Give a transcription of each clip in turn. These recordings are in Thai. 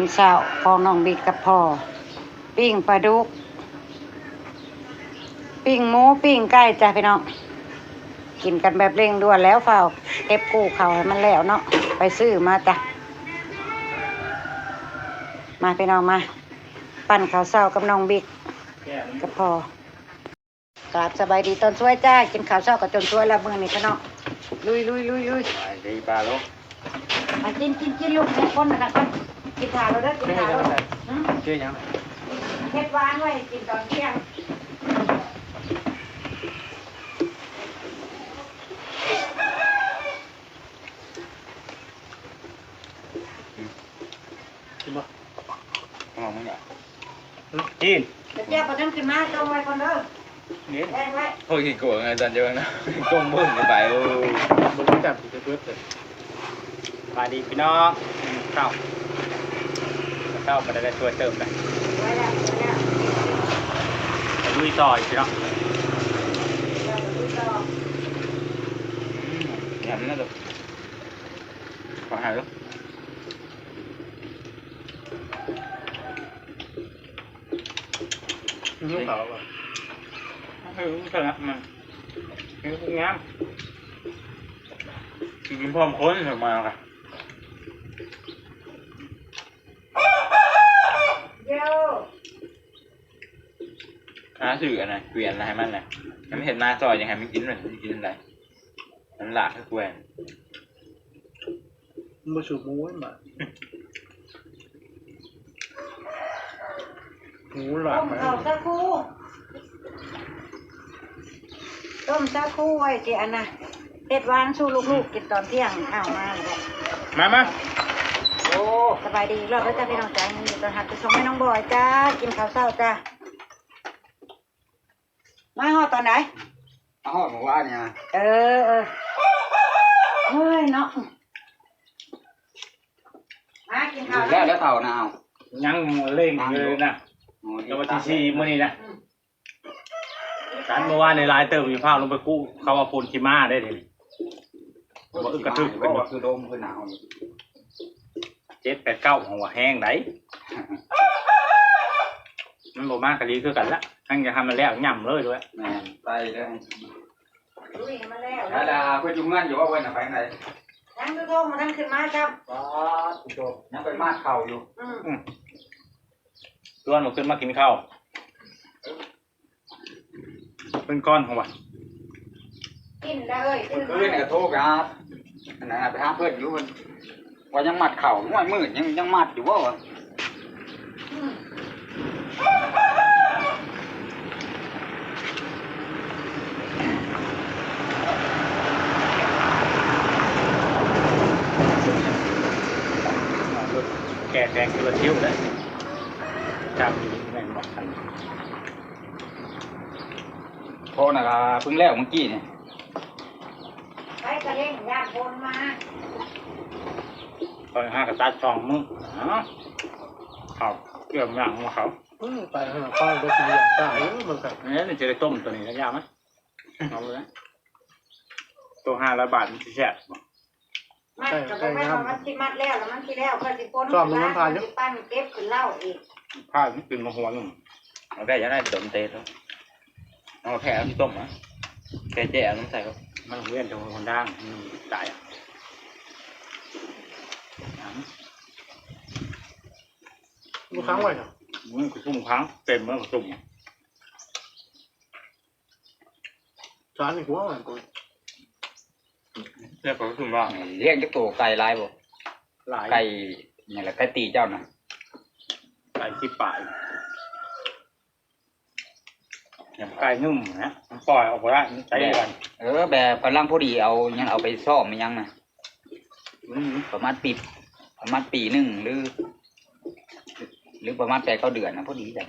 ารเช้าของน้องบิ๊กกับพ่อ ปิ้งปลาดุก ปิ้งหมูปิ้งไก่จ้ะพี่น้อง กินกันแบบเร่งด่วนแล้วเฝ้าวเก็บกู้เขาให้มันแล้วเนาะ ไปซื้อมาจ้ะ มาพี่น้องมา ปั่นข้าวเช้ากับน้องบิ๊กกับพ่อกราบสบายดีตอนช่วยจ้า กินข้าวเช้ากับจนช่วยแล้วมื้อนี้พี่น้อง ลุยลุยลุยลุยไปดีปลาลูกมากินกินกินลูกให้คนนะกัน กินทานเราได้อกินทานเราได้อหืมชื่อยังเฮ็ดหวานไว้กินตอนเที่ยงกินบ่มองมึงอะกินเดี๋ยวเจ้าประเด็นขึ้นมาจงไว้คนเด้อนี่แดงไว้โอ้ยกินกลัวไงตอนเจอนะก้มบึ้งไปโอ้บริการจะเพื่อเลยสวัสดีพี่น้องเข้า เข้ามาได้ช่วยเติมเลยไว้แล้วไว้แล้วไปลุยต่ออีกพี่น้องเราไปดูต่อยำน่าจะขอหายลูกลูกเขาอะเออลูกเขาละมันเอองามกินพร้อมคนถึงมาค่ะ เดี๋ยว หาสื่ออะไรเปลี่ยนอะไรมันเลยมันไม่เห็นหน้าซอยยังไงมันกินเลยมันกินอะไรมันหลากให้แกวนมาสูบมูนมาหมูหลาต้กมไหมข้าวสักครู่ต้มสักครู่ไว้สิอันน่ะเฮ็ดหวานสู้ลูกๆกินตอนเที่ยงอ้าวมาเลยมามาโอ้สบายดีรอบแล้วจ้าพี่น้องจ้ายินดีต้อนรับไปชมให้น้องบอยจ้ากินข้าวเช้าจ้า มาฮอดตอนไหนอ๋อบอกว่าเนี่ยเออเออเฮ้ยเนาะมากินข้าวแล้วแล้วเท่านาเอายังเล่งเลยนะแล้ววันที่สี่มื้อนี้นะการเมื่อวานในไลน์เติมมีภาพลงไปกู้เขาว่าปูนคิมาได้ทีนี้บอกอึกกระทึกก็ว่าคือโดมคือหนาวเจ็ดแปดเก้าของว่าแห้งไหนมันบอกมากกะลีคือกันละ ทั้งจะทำมันแล้วย่ำเลยด้วยแม่ไปเลยลุยมาแล้วถ้าดาเพื่อจุงเงินอยู่ว่าเว้นไปไหนนั่งดูโทงมานั่งขึ้นมาครับก็ยังเป็นมาดเข่าอยู่อืมตัวนหนูขึ้นมากินข้าวเป็นก้อนของว่ะกินแล้วเอ้ยคืนนี่ก็โทรไปหาอันนั้นไปหาเพื่อนอยู่มันว่ายังมัดเข่าง่วยมืดยังยังมัดอยู่ว่าวะ อืม แก่แดงคือละเที่ยวเลยจำอยู่แม่งบอกกันโทรน่ะก็เพิ่งแล้วเมื่อกี้นี่ไปกระเด้งยากบนมาตอนห้ากระตัดช่องมึงอ๋อเขาเกี่ยวอย่างของเขาไปหาป้าไปกินอย่างตายมันกันเนี่ยนี่จะได้ต้มตัวนี้นะยากไหมเอาเลยนะตัวห้าร้อยบาทมันจะแซ่บบ่มั ดกับไปเอามันสิมัดแล้วแล้วมันสิแล้วเพื่อสิพ้นสิปั้นเก็บขึ้นเหล้าอีกผ้ามันกินมาหัวหนุ่มเอาได้ยังได้ดมเตะแล้วเอาแค่เอาที่ต้มอะแค่แจ่น้ำใส่ก็มันเวียนตรงคนด่างมันตายอะลูกค้างไว้เหรอมันกระซุ่มครั้งเต็มมันกระซุ่มจานนี่ กูว่ามันกูเรียกเขาคือว่าเรียกจะตัวไก่ลายบ่หลายไก่นี่แหละไก่ตีเจ้าน่ะไก่ที่ป่ายอย่างไก่นุ่มนะมันปล่อยออกมาได้มันใช้กันเออแบบกำลังพอดีเอายังเอาไปซ่อมมันยังน่ะอืมประมาณปีประมาณปีหนึ่งหรือ หรือประมาณแปดเก้าเดือนนะพอดีจ้ะ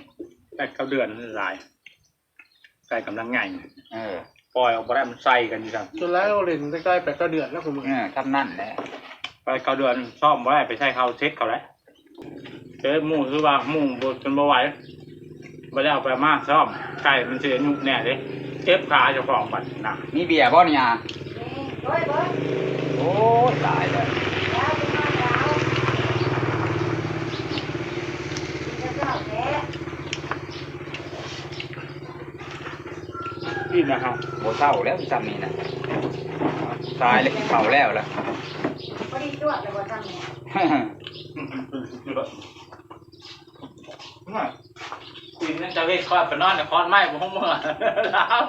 ไก่เก้าเดือนหลายไก่กำลังไงเออ ปล่อยออกมาได้มันใส่กันอยู่ครับจนแล้วเล่นใกล้ๆแปดก็เดือนแล้วคุณมึงเออทำนั่นแหละไปเก้าเดือนซ่อมไว้ไปใช้เขาเช็คเขาแล้วเช็คหมูคือว่าหมูบดจนบ่ไหวไม่ได้เอาไปมากซ่อมไก่มันเสียยุกแน่เลยเจ็บขาเจ้าของบัดหนักมีเบียร์บ่เนี่ยนี่โอ้ยเบิร์ดโอ้ยตายแล้วแล้วเป็นมาแล้ว อิ่มนะครับโบเศร้าแล้วซ้ำนี่นะตายแล้วกินเผาวแล้วล่ะพอดีจวดเลยว่าทำเนี่ยกินนั่นจะเวทคอดไปนอนในคอนไม้ผมเมื่อแล้ว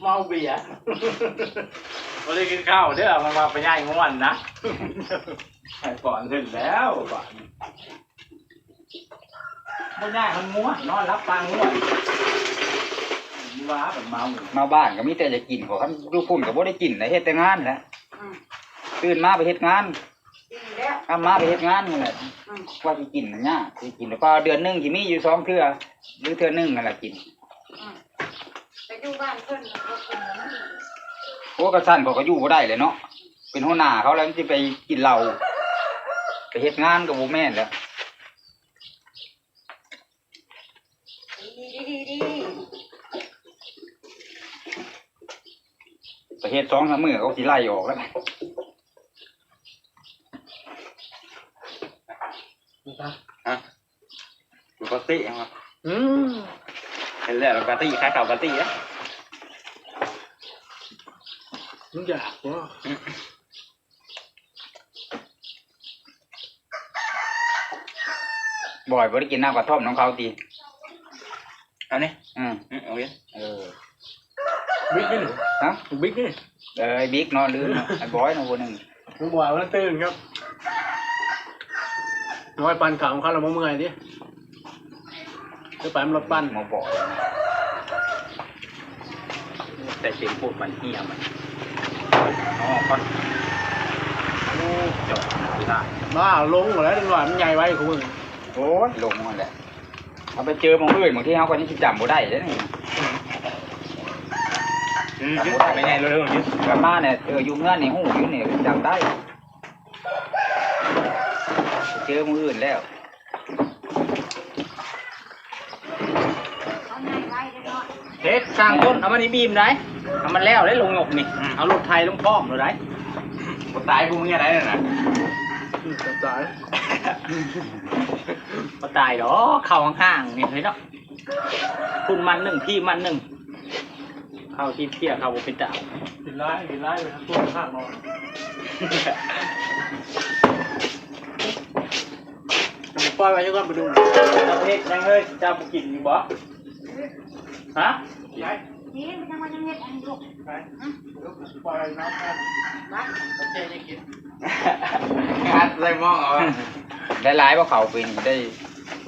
เมาเบียร์ไม่ได้กินข้าวเด้อมันมาไปย่ายง่วนนะให้ก่อนถึงแล้วก่อนไม่ได้มันง่วนนอนรับตาง่วน ว้าแบบเมามาบ้านก็มีแต่จะกินขอคันดูพุ่นก็บ่ได้กินนะเฮ็ดแต่งานแหละอืมตื่นมาไปเฮ็ดงานดีแล้วกลับมาไปเฮ็ดงานนี่แหละอืมว่าสิกินเนี่ยสิกินแล้วก็เดือนหนึงสิมีอยู่สองเทื่อหรือเทื่อหนึงนั่นแหละกิน อืมไปอยู่บ้านเพิ่นก็กินแล้วมันโอ้กระสั่นเขาก็อยู่บ่ได้เลยเนาะเป็นหัวหน้าเขาแล้วมันสิไปกินเหล้าไปเฮ็ดงานก็บ่แม่นแล้ว ดีดีดีดี ไปเฮ็ดสองสามมื้อเขาสิไล่ออกแล้วปกติครับอืมเห็นแล้วปกติคล้ายเก่าปกตินะมึงอยากวะบ่อยบ่ได้กินน้ำกระท่อมน้องเขาตีเอาเนี่ยอืมโอเคเออ บิ๊กนี่หนูฮะบิ๊กนี่เออไอ้บิ๊กเนาะลืมเนาะไอ้บอยเนาะคนหนึงมึงบอกว่าตื่นครับน้อยปันขาวของเขาเราเมื่อยดิจะไปมันรถปั้นมาบอกแต่เสียงพูดมันเฮียมันอ๋อคอนโอ้จบไม่ได้บ้าลงหมดแล้วจังหวะมันใหญ่ไว้ของมึงโอ้ยลงมาแหละเอาไปเจอหมองอื่นบางที่เขาก็ยังสิจำบ่ได้เด้อนี่ อืมไม่แน่เรื่องนี้กลับมาเนี่ยเอออยู่เมื่อนนี่หูอยู่นี่จำได้ไปเจอหมองอื่นแล้วเอาง่ายไว้เด้อเนาะเฮ็ดสร้างต้นเอามันนี่บีมได้เอามันแล้วได้ลงหยกนี่ เอารถไทยลงพร้อมเลยได้กูตายกูมึงอะไรน่ะอืมตายมาตายดอกเข้าข้างๆนี่เฮ้ยเนาะคุณมันหนึ่งพี่มันหนึ่ง เข้าที่เที่ยเข้าบ่เป็นดาวกินไล่กินไล่ไปทั้งตัวข้างนอนปล่อยไว้ยังก่อนไปดูเราเฮ็ดยังเฮ้ยเจ้าบ่กินอยู่บ่ฮะย้ายนี่มันยังว่ายังเฮ็ดอันนี้ลูกไปปล่อยน้ำแค่วัดเจ๊ยังกินงัดอะไรมองเอาได้หลายเพราะเขาปีนี้ได้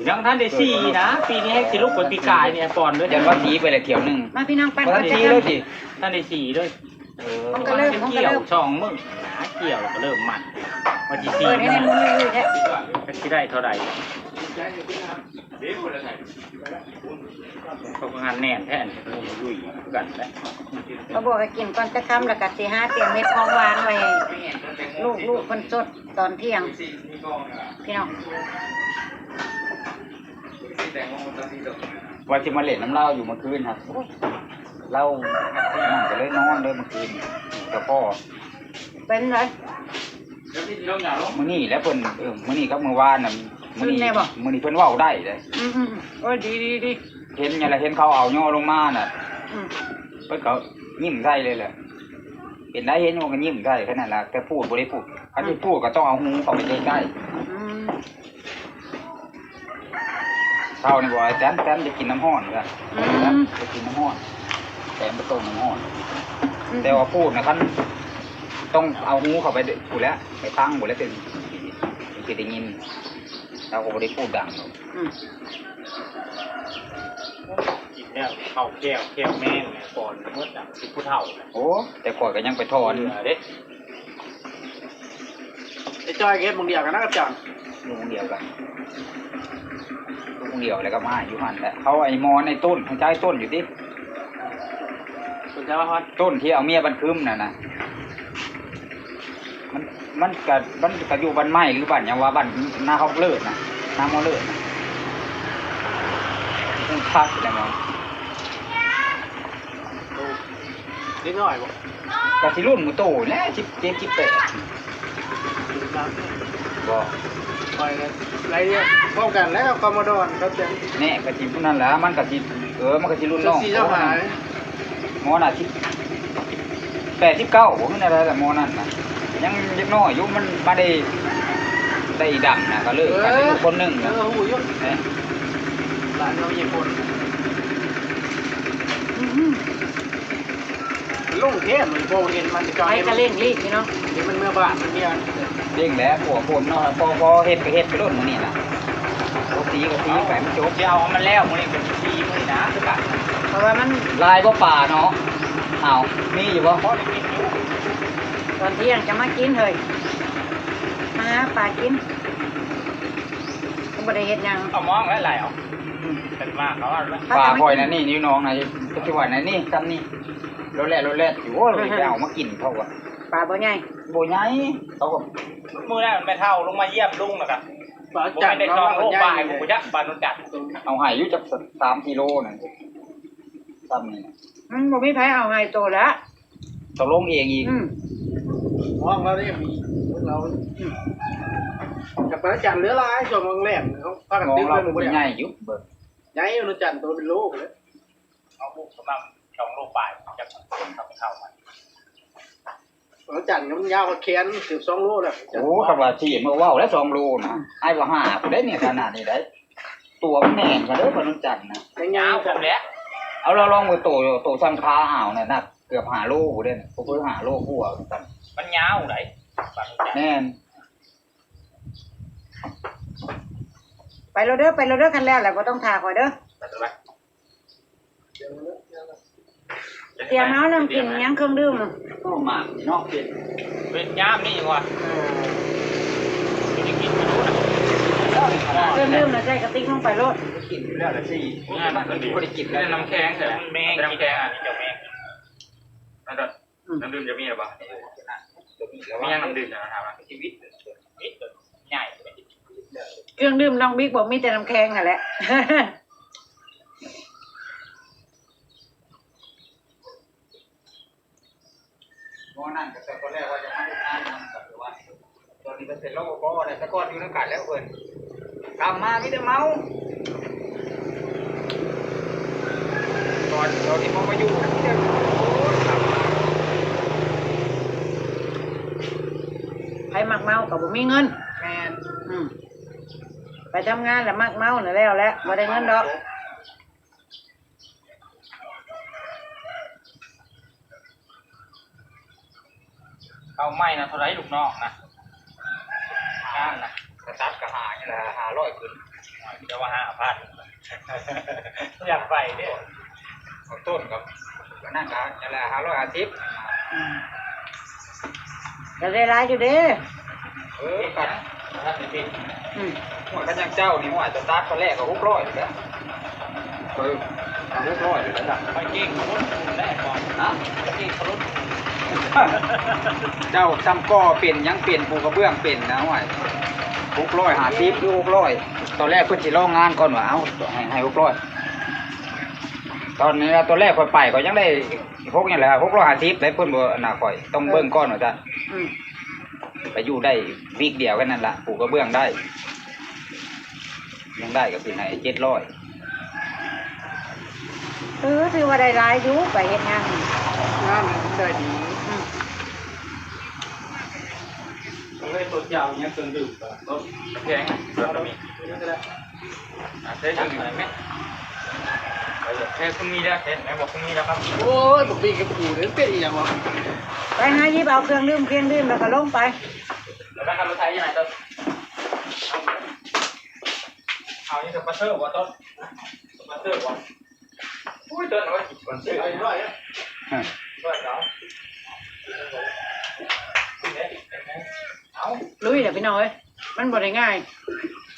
ยังท่านได้สี่นะ ปีนี้ให้สิลูกคนปีกายเนี่ยก่อนด้วยยันว่าสีไปเลยเที่ยวหนึงมาพี่น้องปั้นเพราะข้าท่านวสีจะเลยทำสิท่านได้สี่ด้วยเออมันก็เริ่มมันก็เกี่ยวเริ่มช่องมึงหาเกี่ยวแล้วก็เริ่มมันวันที่สี่เปิดให้ในมือเลยแท้จะคิดได้เท่าไหร่ย้ายยังกินนะครับเดี๋ยวคนละไงเขาก็งานแน่นแท้นี่ลุยลุยกันแล้วเขาบอกให้กินก่อนจะค่ำแล้วก็สิหาเตรียมเม็ดของหวานไว้ให้ลูกลูกคนสดตอนเที่ยงมีกองอะพี่น้อง แต่งงตอนที่จบว่าที่มาเล่นน้ำเหล้าอยู่เมื่อคืนครับโอ้ยเหล้านั่งก็เลยนอนเลยเมื่อคืนกับพ่อเป็นไรแล้วที่ลงอย่างลงมื้อนี้แหล้วเพิ่นเออมื้อนี้กับมื้อวานน่ะมื้อนี้ขึ้นแน่บ่มื้อนี้เพิ่นเว้าได้เลยอืมอืมอืมโอ้ยดีดีดีเห็นอย่างไรเห็นเขาเอาย่อลงมาน่ะอืมเพิ่นก็ยิ้มใส่เลยแหละเห็นได้เห็นว่าก็ยิ้มใส่แค่นั้นล่ะแต่พูดบ่ได้พูดถ้าสิพูดก็ต้องเอาหูเข้าไปใกล้อืมๆ เช้านี่บ่ไอ้แตนแตนจะกินน้ำร้อนก็อืแตนมจะกินน้ำร้อนแตนไปต้มน้ำร้อน แต่ว่าพูดนะคันต้องเอาหูเข้าไปพูดแล้วไปตั้งหมดแล้วเป็นคือได้ยินเราก็ไม่ได้พูดดังหรอกอืมกินแล้วเข้าแก้วแก้วแม่งเนี่ยก่อนเมื่อดังสิผู้เฒ่าโอ้แต่ก่อนก็ยังไปทอนเหลือเด้ไอ้จอยเก็บมึงเดียวกันนะกับจังลูกเดียวกัน ลูกเดียวแล้วก็มาอยู่หันแหละเขาไอ้มอนไอ้ต้นเขาใช้ต้นอยู่ที่สนใจว่าฮอตต้นที่เอาเมียบันคึมน่ะนะมันมันกับมันกับอยู่บ้านไม้หรือบ้านหยังว่าบ้านหน้าเขาเลิศนะหน้าโมอเลิศนะต้องพักอะไรมั้งนิดหน่อยบอกกะสิรุ่นหมูโตแล้วสิบเจ็ดสิบแปดบอกปล่ อยเลยไรเนี่ยพร้อมกันแล้วก็คอมโมโดนครับจังแน่กะสิพุ่นนั่นแหละมันกะสิเออมันกะสิรุ่นเจ้าน้องสีเจ้าหายหมอน่ะสิแปดสิบเก้าผมอะไรแต่หมอนั่นนะยังเล็กน้อยอายุมันมาได้ได้ดำนะก็เลิกกันได้ลูกคนหนึ่งเอนะอหูยุ่งเอ๊ะหลานเราญี่ปุ่น อื้อหือ ลงเทพมันโบเห็นมันจะไปกระเล่งรีบพี่น้องเห็นมันเมื่อบาทมันเนี่ยเด้งแล้วหัวคนเนาะพอพอเฮ็ดไปเฮ็ดไปรุ่นมันนี่นะโอ้ตีก็ตีไปมันจบเดี๋ยวเอามันแล้วมันนี่เป็นปีมันนี่นะคือกันเพราะว่ามันลายก็ป่าเนาะเอามีอยู่บ่พอได้กินอยู่ตอนเที่ยงจะมากินเฮ้ยมาหาปลากินก็บ่ได้เฮ็ดหยังเอามองแล้วไหลเอาเป็นมากเขาว่าแล้วป่าคอยนะนี่นิ้วน้องนะปัจจุบันนะนี่ซ้ำนี่ รถแล่รถแล่อยู่ว่าเราไปเอามากินเขาวะปลาบ่ใหญ่โบใหญ่เขาก็มือแรกมันไม่เท่าลงมาเยี่ยมลุงนะครับปลาผมจัดไม่ได้จองโลกบายผมก็ยักบานนจัดเอาใหายอยู่จักสามกิโลนั่นซ้ำนี่นะมันบ่มีไผเอาให้โตแล้วต้องลงเองอีกอืมห้องเราเนี่ยมีเรากับปลาจันเหลือลายส่วนมองแหลมเขาพากันมองตึ้งเราเลยหนูเป็นเนี่ยใหญ่อยู่เบิดใหญ่เราจันตัวเป็นโลกเลยเอาบุกกำลังจองโลกบาย จะทำไปเข้ามาเราจันมันยาวกว่าแขนสิบสองโลแหละโอ้คำว่าที่เมื่อว่าวแล้วสองโลนะไอ้ว่าห้าผู้ได้เนี่ยขนาดนี้ได้ตัวมันแน่นกันเด้อพนุจันทร์นะยังไงยาวผมแล้วเอาเราลองมือโตโตซ้ำคาอ่าวเนี่ยนักเกือบหาโลผู้ได้เนี่ยผู้เพิ่งหาโลผู้อะกันมันยาวไหนบานนจัดแน่นไปแล้วเด้อไปแล้วเด้อกันแล้วแหละบ่ต้องท่าข่อยเด้อเตรียมเอาน้ำกินหยังเครื่องดื่มน่ะก็หมากนี่เนาะเป็นเป็นยามนี่ว่ะจะได้กินไม่รู้นะเครื่องดื่มน่ะใส่กระติกลงไปโลดกินอยู่แล้วละสิงานมันก็ดีบ่ได้กินแล้แล้ววน้ำแข็งใช่ไหมแมงกินแกงอะนี่เดี๋ยวแมงนั่นน้ำดื่มจะมีหรือเปล่าแล้วมีว่ายังน้ำดื่มนะครับชีวิตนิดใหญ่เครื่องดื่มน้องบิ๊กบอกมีแต่น้ำแข็งนั่นแหละ เพราะนั่นก็แต่ตอนแรกว่าจะมาทำงานนำกับว่าตอนนี้ก็เสร็จแล้วก็บ่ได้แต่ก่อนอยู่ในกันแล้วเพิ่นกลับมามีแต่เมาตอนตอนที่มันมาอยู่มีแต่โอ้ยกลับมาใครมักเมาก็บ่มีเงินแมนอืมไปทำงานแล้วมักเมาน่ะแล้วแหละบ่ได้เงินดอก เอาไม้ นะเท่าไรลูกน้องนะงานนะกระตัดกระหานี่แหละหาร้อยขึ้นจะว่าห้าพันอยากไปเนี่ยเอาต้นกับก็นั่นก็นี่แหละหาร้อยห้าสิบอืมก็ได้ร้ายอยู่เด้เออกันถ้าจะเป็นอืมหัวกันยังเจ้านี่หัวจะตัดตอนแรกก็หกร้อยอยู่แล้วเออเอาหกร้อยอยู่แล้วจ้ะไปเก่งรุ่นคุณได้ก่อนนะไปเก่งรุ่น เจ้าจำก้อเป็นยังเป็นปูกระเบื้องเป็นนะห่วยหกร้อยหาสิบหรือหกร้อยตอนแรกเพิ่นสิลองงานก่อนว่าเอ้าให้ให้หกร้อยตอนนี้ตอนแรกข่อยไปก็ยังได้พกอย่างไรหกร้อยหาสิบได้เพิ่นบ่น่าข่อยต้องเบิ่งก่อนว่าจ้ะอืมไปอยู่ได้วีกเดียวกันนั่นละปลูกกระเบื้องได้ ยังได้ก็เป็นให้เจ็ดร้อยเออถือว่าได้ร้ายอยู่ไปเฮ็ดงานนี่งานมันได้ดี อืม เลยตัวยาวเนี่ยเครื่องดื่มต้นน้ำแข็งเรามีนี่ก็ได้เทสดื่มไหมเทสคุณมีแล้วเทสไหนบอกคุณมีแล้วครับ โอ้ยบอกปีกับกูเนี่ยเป็นอีหยังวะไปหายิบเอาเครื่องดื่มเครื่องดื่มแล้วก็ลงไป แล้วการรถไทยยังไงต้นเอานี่สปอนเซอร์ว่าต้นสปอนเซอร์ว่าอุ้ยต้นเอาไว้สปอนเซอร์ไอ้ร้อยอะต้นเนาะ เอาลุยเดี๋ยวพี่น้องเอ้ยมันบ่ได้ง่าย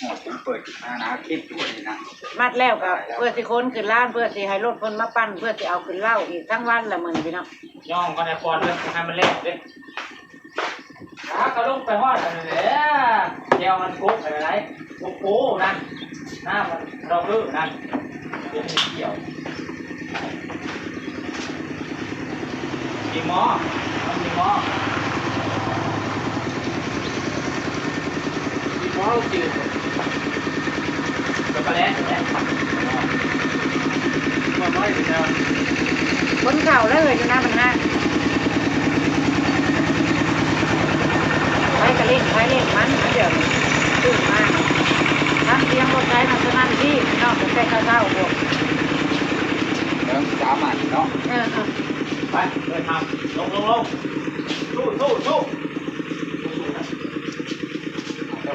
หมดผมเปิดอาณาคลิปด้วยนี่นะมัดแล้วก็เพื่อสิค้นขึ้นล้านเพื่อสิให้รถคนมาปั้นเพื่อสิเอาขึ้นเหล้าอีกทั้งวันละมื้อนี้พี่น้องย่องก็ในฟอนเลยให้มันเล่นดิถ้าก็ลงไปฮอดอะไรเลยเดี๋ยวมันกุ๊กอะไรกุ๊กโก้นั่นหน้ามันเราคือนั่นกุ๊กเกี่ยวมีหมอมันมีหมอ มีหมอจืดช็อกโกแลตเนี่ยมาน้อยเดียวคนเข่าแล้วเลยอยู่หน้ามันห้าไปกระเล่นไปเล่นมันเดี๋ยวตื่นมาทำเตียงรถไฟมาสนั่นที่นอกจากแต่ข้าวเช้าบวกเริ่มสามอันเนาะเออเออไปเดินทางลงลงลงสู้สู้สู้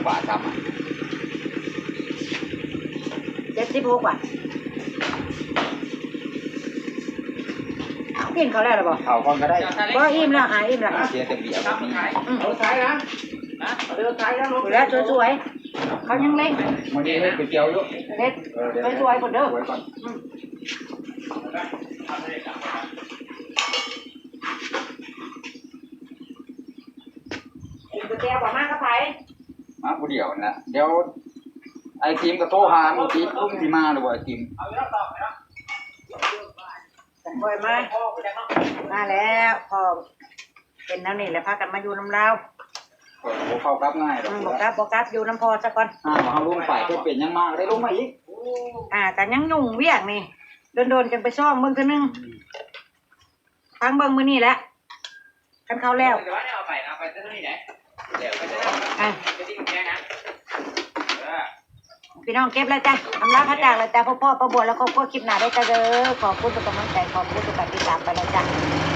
เจ้าบาทสามอันเจ็ดสิบหกว่ะกินเขาแล้วหรอบอกเขาก่อนก็ได้ก็อิ่มแล้วหายอิ่มแล้วเชียร์แต่เบียร์แบบนี้อืมเอาซ้ายนะเอาเดินซ้ายนะลงแล้วสวยๆเขายังเล่นมันนี้ให้ก๋วยเตี๋ยวเยอะเล็ดเออเดี๋ยวสวยๆก่อนเด้อสวยก่อนอืมกินก๋วยเตี๋ยวกว่ามากกระไผ่ มาผู้เดียวนะเดี๋ยวไอ้ทีมก็โทรหาเมื่อกี้ลุงที่มาหรือว่าไอ้ทีมเอาเรื่องต่อไปเนาะบ่อยมามาแล้วพอเป็นน้ำนี่แหละพากันมาอยู่น้ำลาวเปิดเข้ากลับง่ายหรออืกมบอกกลับบอกกลับอยู่น้ำพอซะก่อน อ่ามาเอาลุงไปก็เป็นยังมากได้ลุงมาอีกอ่าแต่ยังยุ่งเวียกนี่โดนๆจังไปซ่อมเบิ่งคือนึงฟังเบิ่งมื้อนี้แหละกันเข้าแล้ว เดี๋ยวว่าเนี่ยเอาไปเอาไปเท่านี้ไหน อะพี่น้องเก็บแล้วจ้ะทำลาพระจากแล้วจ้ะพ่อพ่อประบวชแล้วก็ครัวคลิปหน้าได้จ้ะเด้อขอบคุณทุกกำลังใจขอบคุณทุกการติดตามไปแล้วจ้ะ